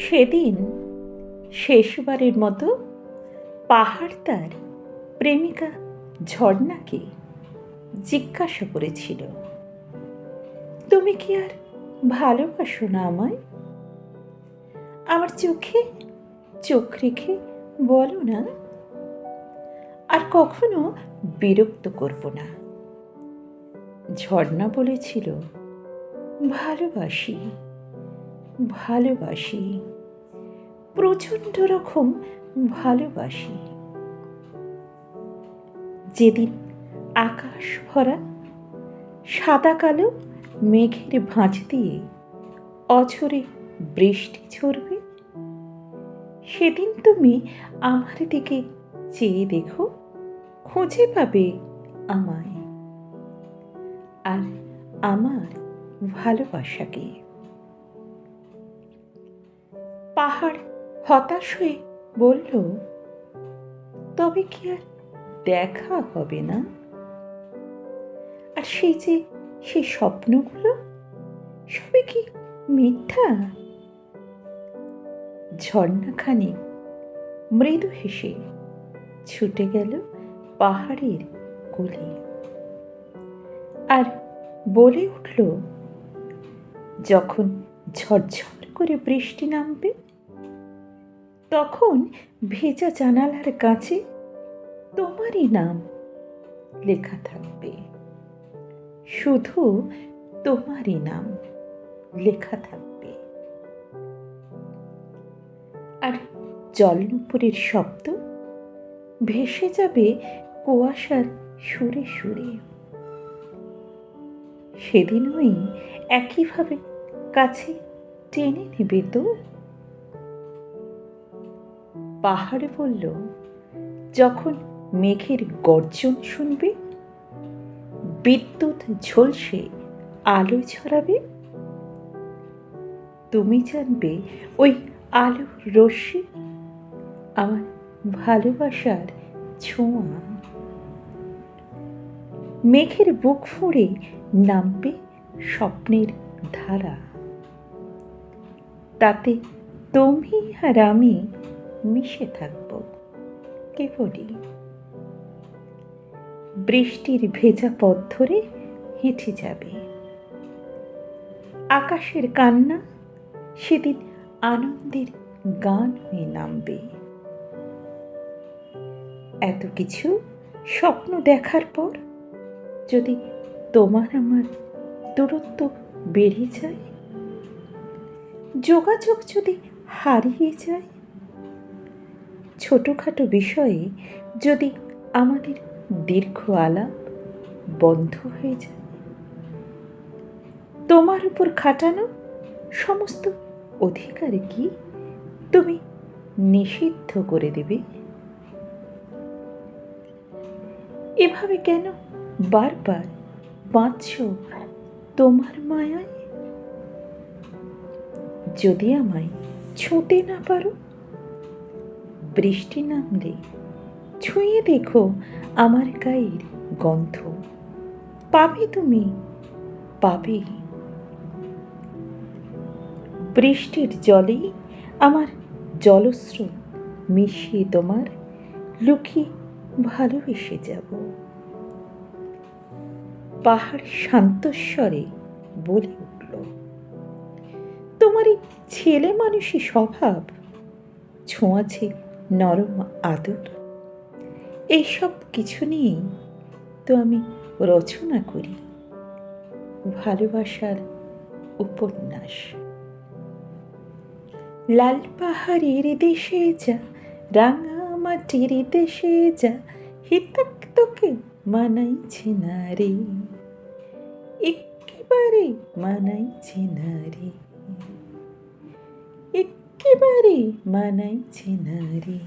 সেদিন শেষবারের মতো পাহাড় তার প্রেমিকা ঝর্ণাকে জিজ্ঞাসা করেছিল। তুমি কি আর ভালোবাসো না আমায়? আমার চোখে চোখ রেখে বলো না। আর কখনো বিরক্ত করব না। ঝর্ণা বলেছিল, ভালোবাসি ভালোবাসি। প্রচণ্ড রকম ভালোবাসি। যেদিন আকাশ ভরা, সাদা কালো মেঘের ভাঁজ দিয়ে অঝরে বৃষ্টি ঝরবে, সেদিন তুমি আমার দিকে চেয়ে দেখো, খুঁজে পাবে আমায় আর আমার ভালোবাসাকে। পাহাড় হতাশ হয়ে বলল, তবে কি আর দেখা হবে না? আর সেই যে, সেই স্বপ্নগুলো সবে কি মিথ্যা? ঝর্ণাখানি মৃদু হেসে ছুটে গেল পাহাড়ের কোলে। আর বলে উঠল, যখন ঝরঝর করে বৃষ্টি নামবে তখন ভেজা জানালার কাছে তোমারই নাম লেখা থাকবে। শুধু তোমারই নাম লেখা থাকবে। আর জলনুপুরের শব্দ ভেসে যাবে কুয়াশার সুরে সুরে। সেদিনই একইভাবে কাছে টেনে নেবে তো? পাহাড়ে বলল, যখন মেঘের গর্জন শুনবে, বিদ্যুৎ ঝলসে আলো ছড়াবে? তুমি জানবে ওই আলোর রশ্মি আমার ভালোবাসার ছোঁয়া। মেঘের বুক ফুঁড়ে নামবে স্বপ্নের ধারা। তাতে তুমি আর আমি মিশে থাকব কেবলই বৃষ্টির ভেজা পথ ধরে হেঁটে যাবে। আকাশের কান্না সেদিন আনন্দের গান হয়ে নামবে। এত কিছু স্বপ্ন দেখার পর যদি তোমার আমার দূরত্ব বেড়ে যায়, যোগাযোগ যদি হারিয়ে যায় ছোটোখাটো বিষয়ে যদি আমাদের দীর্ঘ আলাপ বন্ধ হয়ে যায়। তোমার উপর খাটানো সমস্ত অধিকার কি তুমি নিষিদ্ধ করে দেবে? এভাবে কেন বারবার বাঁচছ তোমার মায়ায়? যদি আমায় ছুঁতে না পারো বৃষ্টি নামলে ছুঁয়ে দেখো আমার গায়ের গন্ধ। পাবে তুমি, পাবে। বৃষ্টির জলেই আমার জলস্রোত মিশিয়ে তোমার লুকিয়ে ভালোবেসে যাব। পাহাড় শান্তস্বরে বলে উঠল, তোমার এই ছেলে মানুষই স্বভাব ছোঁয়াছে নরম আদর। এইসব কিছু নিয়েই তো আমি রচনা করি। ভালোবাসার উপন্যাস। লাল পাহাড়ের দেশে যা, রাঙা মাটির দেশে যা, হিতাক তোকে মানাইছে না রে। একেবারে মানাইছে না রে। একেবারে মানাইছে না রে।